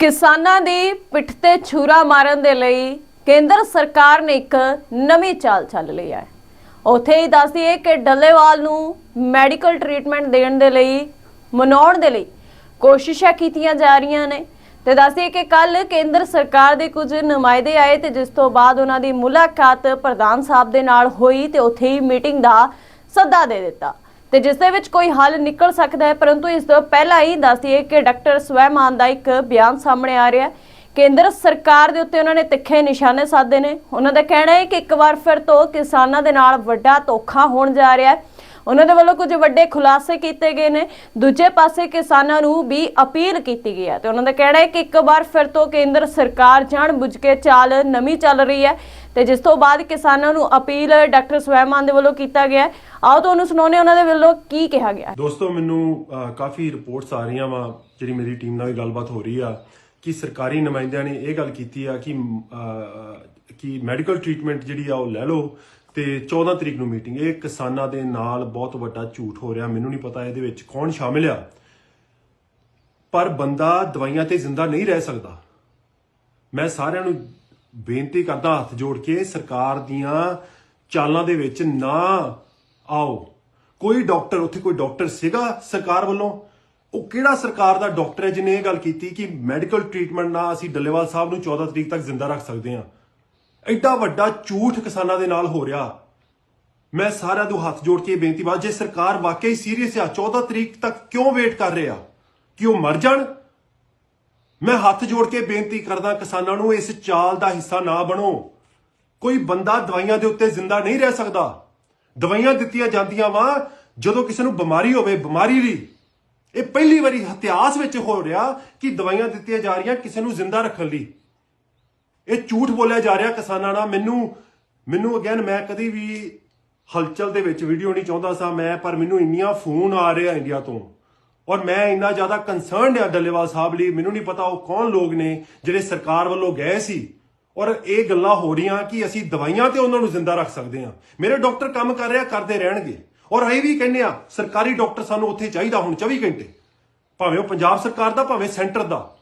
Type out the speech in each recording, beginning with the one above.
ਕਿਸਾਨਾਂ ਦੀ ਪਿੱਠ ਤੇ ਛੁਰਾ ਮਾਰਨ ਦੇ ਲਈ ਕੇਂਦਰ ਸਰਕਾਰ ਨੇ ਇੱਕ ਨਵੀਂ ਚਾਲ ਚੱਲ ਲਈ ਹੈ। ਉਥੇ ਹੀ ਦੱਸਦੀ ਹੈ ਕਿ ਡੱਲੇਵਾਲ ਨੂੰ ਮੈਡੀਕਲ ਟ੍ਰੀਟਮੈਂਟ ਦੇਣ ਦੇ ਲਈ, ਮਨਾਉਣ ਦੇ ਲਈ ਕੋਸ਼ਿਸ਼ਾਂ ਕੀਤੀਆਂ ਜਾ ਰਹੀਆਂ ਨੇ। ਤੇ ਦੱਸਦੀ ਹੈ ਕਿ ਕੱਲ ਕੇਂਦਰ ਸਰਕਾਰ ਦੇ ਕੁਝ ਨੁਮਾਇੰਦੇ ਆਏ ਤੇ ਜਿਸ ਤੋਂ ਬਾਅਦ ਉਹਨਾਂ ਦੀ ਮੁਲਾਕਾਤ ਪ੍ਰਧਾਨ ਸਾਹਿਬ ਦੇ ਨਾਲ ਹੋਈ ਤੇ ਉੱਥੇ ਹੀ ਮੀਟਿੰਗ ਦਾ ਸੱਦਾ ਦੇ ਦਿੱਤਾ। ਤੇ ਜਿਸ ਦੇ ਵਿੱਚ ਕੋਈ ਹੱਲ ਨਿਕਲ ਸਕਦਾ ਹੈ, ਪਰੰਤੂ ਇਸ ਤੋਂ ਪਹਿਲਾਂ ਹੀ ਦੱਸ ਦਈਏ ਕਿ ਡਾਕਟਰ ਸਵੈਮਾਨ ਦਾ ਇੱਕ ਬਿਆਨ ਸਾਹਮਣੇ ਆ ਰਿਹਾ ਹੈ। ਕੇਂਦਰ ਸਰਕਾਰ ਦੇ ਉੱਤੇ ਉਹਨਾਂ ਨੇ ਤਿੱਖੇ ਨਿਸ਼ਾਨੇ ਸਾਧੇ ਨੇ। ਉਹਨਾਂ ਦਾ ਕਹਿਣਾ ਹੈ ਕਿ ਇੱਕ ਵਾਰ ਫਿਰ ਤੋਂ ਕਿਸਾਨਾਂ ਦੇ ਨਾਲ ਵੱਡਾ ਧੋਖਾ ਹੋਣ ਜਾ ਰਿਹਾ ਹੈ। ਉਹਨਾਂ ਦੇ ਵੱਲੋਂ ਕੁਝ ਵੱਡੇ ਖੁਲਾਸੇ ਕੀਤੇ ਗਏ ਨੇ। ਦੂਜੇ ਪਾਸੇ ਕਿਸਾਨਾਂ ਨੂੰ ਵੀ ਅਪੀਲ ਕੀਤੀ ਗਈ ਹੈ ਤੇ ਉਹਨਾਂ ਦਾ ਕਹਿਣਾ ਹੈ ਕਿ ਇੱਕ ਵਾਰ ਫਿਰ ਤੋਂ ਕੇਂਦਰ ਸਰਕਾਰ ਜਾਣ ਕੇ ਚਾਲ ਨਵੀਂ ਚੱਲ ਰਹੀ ਹੈ ਤੇ ਜਿਸ ਤੋਂ ਬਾਅਦ ਕਿਸਾਨਾਂ ਨੂੰ ਅਪੀਲ ਡਾਕਟਰ ਸਵੈਮਾਨ ਦੇ ਵੱਲੋਂ ਕੀਤਾ ਗਿਆ ਆਓ ਤੁਹਾਨੂੰ ਸੁਣਾਉਂਦੇ ਉਹਨਾਂ ਦੇ ਵੱਲੋਂ ਕੀ ਕਿਹਾ ਗਿਆ ਦੋਸਤੋ, ਮੈਨੂੰ ਕਾਫੀ ਰਿਪੋਰਟਸ ਆ ਰਹੀਆਂ ਵਾ, ਜਿਹੜੀ ਮੇਰੀ ਟੀਮ ਨਾਲ ਵੀ ਗੱਲਬਾਤ ਹੋ ਰਹੀ ਆ, ਕਿ ਸਰਕਾਰੀ ਨੁਮਾਇੰਦਿਆਂ ਨੇ ਇਹ ਗੱਲ ਕੀਤੀ ਆ ਕਿ ਕਿ ਮੈਡੀਕਲ ਟ੍ਰੀਟਮੈਂਟ ਜਿਹੜੀ ਆ ਉਹ ਲੈ ਲਓ ਤੇ 14 ਤਰੀਕ ਨੂੰ ਮੀਟਿੰਗ। ਇਹ ਕਿਸਾਨਾਂ ਦੇ ਨਾਲ ਬਹੁਤ ਵੱਡਾ ਝੂਠ ਹੋ ਰਿਹਾ। ਮੈਨੂੰ ਨਹੀਂ ਪਤਾ ਇਹਦੇ ਵਿੱਚ ਕੌਣ ਸ਼ਾਮਿਲ ਆ। ਪਰ ਬੰਦਾ ਦਵਾਈਆਂ ਤੇ ਜ਼ਿੰਦਾ ਨਹੀਂ ਰਹਿ ਸਕਦਾ। ਮੈਂ ਸਾਰਿਆਂ ਨੂੰ ਬੇਨਤੀ ਕਰਦਾ ਹੱਥ ਜੋੜ ਕੇ, ਸਰਕਾਰ ਦੀਆਂ ਚਾਲਾਂ ਦੇ ਵਿੱਚ ਨਾ ਆਓ। ਕੋਈ ਡਾਕਟਰ, ਉੱਥੇ ਕੋਈ ਡਾਕਟਰ ਸੀਗਾ ਸਰਕਾਰ ਵੱਲੋਂ? ਉਹ ਕਿਹੜਾ ਸਰਕਾਰ ਦਾ ਡਾਕਟਰ ਹੈ ਜਿਹਨੇ ਇਹ ਗੱਲ ਕੀਤੀ ਕਿ ਮੈਡੀਕਲ ਟ੍ਰੀਟਮੈਂਟ ਨਾਲ ਅਸੀਂ ਡੱਲੇਵਾਲ ਸਾਹਿਬ ਨੂੰ 14 ਤਰੀਕ ਤੱਕ ਜ਼ਿੰਦਾ ਰੱਖ ਸਕਦੇ ਹਾਂ? ਐਡਾ ਵੱਡਾ ਝੂਠ ਕਿਸਾਨਾਂ ਦੇ ਨਾਲ ਹੋ ਰਿਹਾ। ਮੈਂ ਸਾਰਿਆਂ ਨੂੰ ਹੱਥ ਜੋੜ ਕੇ ਬੇਨਤੀ ਬਾਤ ਜੇ ਸਰਕਾਰ ਵਾਕਈ ਸੀਰੀਅਸ ਆ 14 ਤਰੀਕ ਤੱਕ ਕਿਉਂ ਵੇਟ ਕਰ ਰਿਹਾ? ਕਿ ਉਹ ਮਰ ਜਾਣ? ਮੈਂ ਹੱਥ ਜੋੜ ਕੇ ਬੇਨਤੀ ਕਰਦਾ ਕਿਸਾਨਾਂ ਨੂੰ, ਇਸ ਚਾਲ ਦਾ ਹਿੱਸਾ ਨਾ ਬਣੋ। ਕੋਈ ਬੰਦਾ ਦਵਾਈਆਂ ਦੇ ਉੱਤੇ ਜ਼ਿੰਦਾ ਨਹੀਂ ਰਹਿ ਸਕਦਾ। ਦਵਾਈਆਂ ਦਿੱਤੀਆਂ ਜਾਂਦੀਆਂ ਵਾ, ਜਦੋਂ ਕਿਸੇ ਨੂੰ ਬਿਮਾਰੀ ਹੋਵੇ, ਬਿਮਾਰੀ ਦੀ ਇਹ ਪਹਿਲੀ ਵਾਰੀ ਇਤਿਹਾਸ ਵਿੱਚ ਹੋ ਰਿਹਾ ਕਿ ਦਵਾਈਆਂ ਦਿੱਤੀਆਂ ਜਾ ਰਹੀਆਂ ਕਿਸੇ ਨੂੰ ਜ਼ਿੰਦਾ ਰੱਖਣ ਲਈ। ਇਹ ਝੂਠ ਬੋਲਿਆ ਜਾ ਰਿਹਾ ਕਿਸਾਨਾਂ ਨਾਲ। ਮੈਨੂੰ ਮੈਨੂੰ ਅਗੇਨ ਮੈਂ ਕਦੀ ਵੀ ਹਲਚਲ ਦੇ ਵਿੱਚ ਵੀਡੀਓ ਨਹੀਂ ਚਾਹੁੰਦਾ ਸਾਂ ਮੈਂ, ਪਰ ਮੈਨੂੰ ਇੰਨੀਆਂ ਫੋਨ ਆ ਰਹੇ ਆ ਇੰਡੀਆ ਤੋਂ। ਔਰ ਮੈਂ ਇੰਨਾ ਜ਼ਿਆਦਾ ਕੰਸਰਨਡ ਆ ਡੱਲੇਵਾਲ ਸਾਹਿਬ ਲਈ, ਮੈਨੂੰ ਨਹੀਂ ਪਤਾ ਉਹ ਕੌਣ ਲੋਕ ਨੇ ਜਿਹੜੇ ਸਰਕਾਰ ਵੱਲੋਂ ਗਏ ਸੀ। ਔਰ ਇਹ ਗੱਲਾਂ ਹੋ ਰਹੀਆਂ ਕਿ ਅਸੀਂ ਦਵਾਈਆਂ ਤੇ ਉਹਨਾਂ ਨੂੰ ਜ਼ਿੰਦਾ ਰੱਖ ਸਕਦੇ ਹਾਂ। ਮੇਰੇ ਡਾਕਟਰ ਕੰਮ ਕਰ ਰਿਹਾ, ਕਰਦੇ ਰਹਿਣਗੇ। ਔਰ ਇਹ ਵੀ ਕਹਿੰਦੇ ਆ ਸਰਕਾਰੀ ਡਾਕਟਰ ਸਾਨੂੰ ਉੱਥੇ ਚਾਹੀਦਾ ਹੁਣ 24 ਘੰਟੇ। ਭਾਵੇਂ ਉਹ ਪੰਜਾਬ ਸਰਕਾਰ ਦਾ, ਭਾਵੇਂ ਸੈਂਟਰ ਦਾ।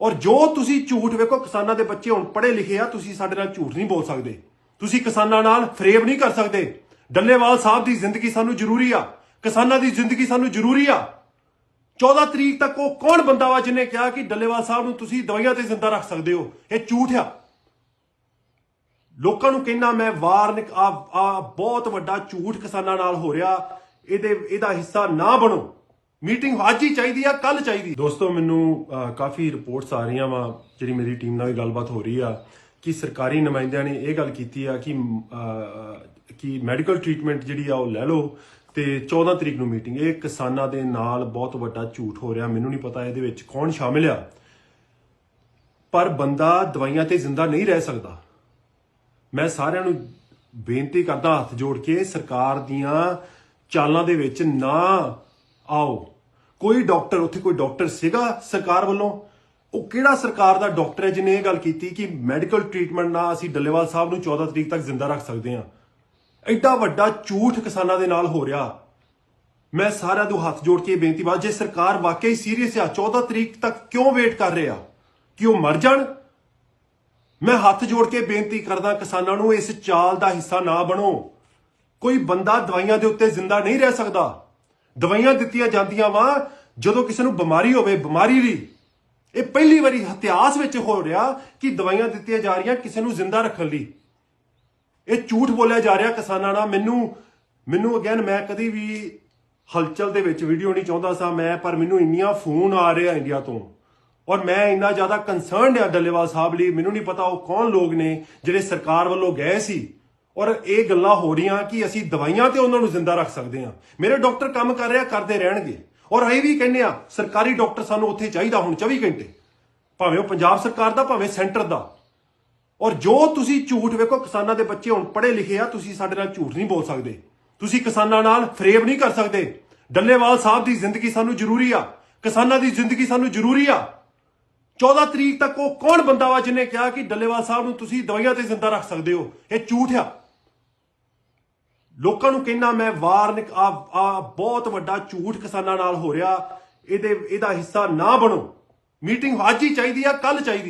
ਔਰ ਜੋ ਤੁਸੀਂ ਝੂਠ ਵੇਖੋ, ਕਿਸਾਨਾਂ ਦੇ ਬੱਚੇ ਹੁਣ ਪੜ੍ਹੇ ਲਿਖੇ ਆ, ਤੁਸੀਂ ਸਾਡੇ ਨਾਲ ਝੂਠ ਨਹੀਂ ਬੋਲ ਸਕਦੇ। ਤੁਸੀਂ ਕਿਸਾਨਾਂ ਨਾਲ ਫਰੇਬ ਨਹੀਂ ਕਰ ਸਕਦੇ। ਡੱਲੇਵਾਲ ਸਾਹਿਬ ਦੀ ਜ਼ਿੰਦਗੀ ਸਾਨੂੰ ਜ਼ਰੂਰੀ ਆ। ਕਿਸਾਨਾਂ ਦੀ ਜ਼ਿੰਦਗੀ ਸਾਨੂੰ ਜ਼ਰੂਰੀ ਆ। 14 ਤਰੀਕ ਤੱਕ ਉਹ ਕੌਣ ਬੰਦਾ ਵਾ ਜਿਹਨੇ ਕਿਹਾ ਕਿ ਡੱਲੇਵਾਲ ਸਾਹਿਬ ਨੂੰ ਤੁਸੀਂ ਦਵਾਈਆਂ ਤੇ ਜ਼ਿੰਦਾ ਰੱਖ ਸਕਦੇ ਹੋ? ਇਹ ਝੂਠ ਆ। ਲੋਕਾਂ ਨੂੰ ਕਹਿਣਾ ਮੈਂ ਵਾਰਨਿਕ ਆ ਆ ਬਹੁਤ ਵੱਡਾ ਝੂਠ ਕਿਸਾਨਾਂ ਨਾਲ ਹੋ ਰਿਹਾ। ਇਹਦੇ ਇਹਦਾ ਹਿੱਸਾ ਨਾ ਬਣੋ। ਮੀਟਿੰਗ ਅੱਜ ਹੀ ਚਾਹੀਦੀ ਆ ਕੱਲ ਚਾਹੀਦੀ। ਦੋਸਤੋ, ਮੈਨੂੰ ਕਾਫੀ ਰਿਪੋਰਟਸ ਆ ਰਹੀਆਂ ਵਾ, ਜਿਹੜੀ ਮੇਰੀ ਟੀਮ ਨਾਲ ਵੀ ਗੱਲਬਾਤ ਹੋ ਰਹੀ ਆ, ਕਿ ਸਰਕਾਰੀ ਨੁਮਾਇੰਦਿਆਂ ਨੇ ਇਹ ਗੱਲ ਕੀਤੀ ਆ ਕਿ ਕਿ ਮੈਡੀਕਲ ਟ੍ਰੀਟਮੈਂਟ ਜਿਹੜੀ ਆ ਉਹ ਲੈ ਲਓ ਤੇ 14 ਤਰੀਕ ਨੂੰ ਮੀਟਿੰਗ। ਇਹ ਕਿਸਾਨਾਂ ਦੇ ਨਾਲ ਬਹੁਤ ਵੱਡਾ ਝੂਠ ਹੋ ਰਿਹਾ, ਮੈਨੂੰ ਨਹੀਂ ਪਤਾ ਇਹਦੇ ਵਿੱਚ ਕੌਣ ਸ਼ਾਮਿਲ ਆ। ਪਰ ਬੰਦਾ ਦਵਾਈਆਂ ਤੇ ਜ਼ਿੰਦਾ ਨਹੀਂ ਰਹਿ ਸਕਦਾ। ਮੈਂ ਸਾਰਿਆਂ ਨੂੰ ਬੇਨਤੀ ਕਰਦਾ ਹੱਥ ਜੋੜ ਕੇ ਸਰਕਾਰ ਦੀਆਂ ਚਾਲਾਂ ਦੇ ਵਿੱਚ ਨਾ ਆਓ, ਕੋਈ ਡਾਕਟਰ, ਉੱਥੇ ਕੋਈ ਡਾਕਟਰ ਸੀਗਾ ਸਰਕਾਰ ਵੱਲੋਂ? ਉਹ ਕਿਹੜਾ ਸਰਕਾਰ ਦਾ ਡਾਕਟਰ ਹੈ ਜਿਹਨੇ ਇਹ ਗੱਲ ਕੀਤੀ ਕਿ ਮੈਡੀਕਲ ਟ੍ਰੀਟਮੈਂਟ ਨਾਲ ਅਸੀਂ ਡੱਲੇਵਾਲ ਸਾਹਿਬ ਨੂੰ 14 ਤਰੀਕ ਤੱਕ ਜ਼ਿੰਦਾ ਰੱਖ ਸਕਦੇ ਹਾਂ? ਐਡਾ ਵੱਡਾ ਝੂਠ ਕਿਸਾਨਾਂ ਦੇ ਨਾਲ ਹੋ ਰਿਹਾ। ਮੈਂ ਸਾਰਿਆਂ ਨੂੰ ਹੱਥ ਜੋੜ ਕੇ ਬੇਨਤੀ ਬਾਤ ਜੇ ਸਰਕਾਰ ਵਾਕਈ ਸੀਰੀਅਸ ਆ 14 ਤਰੀਕ ਤੱਕ ਕਿਉਂ ਵੇਟ ਕਰ ਰਿਹਾ? ਕਿ ਉਹ ਮਰ ਜਾਣ? ਮੈਂ ਹੱਥ ਜੋੜ ਕੇ ਬੇਨਤੀ ਕਰਦਾ ਕਿਸਾਨਾਂ ਨੂੰ ਇਸ ਚਾਲ ਦਾ ਹਿੱਸਾ ਨਾ ਬਣੋ। ਕੋਈ ਬੰਦਾ ਦਵਾਈਆਂ ਦੇ ਉੱਤੇ ਜ਼ਿੰਦਾ ਨਹੀਂ ਰਹਿ ਸਕਦਾ। ਦਵਾਈਆਂ ਦਿੱਤੀਆਂ ਜਾਂਦੀਆਂ ਵਾ, ਜਦੋਂ ਕਿਸੇ ਨੂੰ ਬਿਮਾਰੀ ਹੋਵੇ, ਬਿਮਾਰੀ ਦੀ ਇਹ ਪਹਿਲੀ ਵਾਰੀ ਇਤਿਹਾਸ ਵਿੱਚ ਹੋ ਰਿਹਾ ਕਿ ਦਵਾਈਆਂ ਦਿੱਤੀਆਂ ਜਾ ਰਹੀਆਂ ਕਿਸੇ ਨੂੰ ਜ਼ਿੰਦਾ ਰੱਖਣ ਲਈ। ਇਹ ਝੂਠ ਬੋਲਿਆ ਜਾ ਰਿਹਾ ਕਿਸਾਨਾਂ ਨਾਲ। ਮੈਨੂੰ ਮੈਨੂੰ ਅਗੇਨ ਮੈਂ ਕਦੀ ਵੀ ਹਲਚਲ ਦੇ ਵਿੱਚ ਵੀਡੀਓ ਨਹੀਂ ਚਾਹੁੰਦਾ ਸਾਂ ਮੈਂ, ਪਰ ਮੈਨੂੰ ਇੰਨੀਆਂ ਫੋਨ ਆ ਰਹੇ ਆ ਇੰਡੀਆ ਤੋਂ। ਔਰ ਮੈਂ ਇੰਨਾ ਜ਼ਿਆਦਾ ਕੰਸਰਨਡ ਆ ਡੱਲੇਵਾਲ ਸਾਹਿਬ ਲਈ। ਮੈਨੂੰ ਨਹੀਂ ਪਤਾ ਉਹ ਕੌਣ ਲੋਕ ਨੇ ਜਿਹੜੇ ਸਰਕਾਰ ਵੱਲੋਂ ਗਏ ਸੀ। ਔਰ ਇਹ ਗੱਲਾਂ ਹੋ ਰਹੀਆਂ ਕਿ ਅਸੀਂ ਦਵਾਈਆਂ ਤੇ ਉਹਨਾਂ ਨੂੰ ਜ਼ਿੰਦਾ ਰੱਖ ਸਕਦੇ ਹਾਂ। ਮੇਰੇ ਡਾਕਟਰ ਕੰਮ ਕਰ ਰਿਹਾ, ਕਰਦੇ ਰਹਿਣਗੇ। ਔਰ ਇਹ ਵੀ ਕਹਿੰਦੇ ਆ ਸਰਕਾਰੀ ਡਾਕਟਰ ਸਾਨੂੰ ਉੱਥੇ ਚਾਹੀਦਾ ਹੁਣ 24 ਘੰਟੇ। ਭਾਵੇਂ ਉਹ ਪੰਜਾਬ ਸਰਕਾਰ ਦਾ, ਭਾਵੇਂ ਸੈਂਟਰ ਦਾ। ਔਰ ਜੋ ਤੁਸੀਂ ਝੂਠ ਵੇਖੋ, ਕਿਸਾਨਾਂ ਦੇ ਬੱਚੇ ਹੁਣ ਪੜ੍ਹੇ ਲਿਖੇ ਆ, ਤੁਸੀਂ ਸਾਡੇ ਨਾਲ ਝੂਠ ਨਹੀਂ ਬੋਲ ਸਕਦੇ। ਤੁਸੀਂ ਕਿਸਾਨਾਂ ਨਾਲ ਫਰੇਬ ਨਹੀਂ ਕਰ ਸਕਦੇ। ਡੱਲੇਵਾਲ ਸਾਹਿਬ ਦੀ ਜ਼ਿੰਦਗੀ ਸਾਨੂੰ ਜ਼ਰੂਰੀ ਆ। ਕਿਸਾਨਾਂ ਦੀ ਜ਼ਿੰਦਗੀ ਸਾਨੂੰ ਜ਼ਰੂਰੀ ਆ। 14 ਤਰੀਕ ਤੱਕ ਉਹ ਕੌਣ ਬੰਦਾ ਵਾ ਜਿਹਨੇ ਕਿਹਾ ਕਿ ਡੱਲੇਵਾਲ ਸਾਹਿਬ ਨੂੰ ਤੁਸੀਂ ਦਵਾਈਆਂ ਤੇ ਜ਼ਿੰਦਾ ਰੱਖ ਸਕਦੇ ਹੋ? ਇਹ ਝੂਠ ਆ। ਲੋਕਾਂ ਨੂੰ ਕਹਿਣਾ ਮੈਂ ਵਾਰਨਿਕ ਆ ਆ ਬਹੁਤ ਵੱਡਾ ਝੂਠ ਕਿਸਾਨਾਂ ਨਾਲ ਹੋ ਰਿਹਾ। ਇਹਦੇ ਇਹਦਾ ਹਿੱਸਾ ਨਾ ਬਣੋ। ਮੀਟਿੰਗ ਅੱਜ ਹੀ ਚਾਹੀਦੀ ਆ ਕੱਲ ਚਾਹੀਦੀ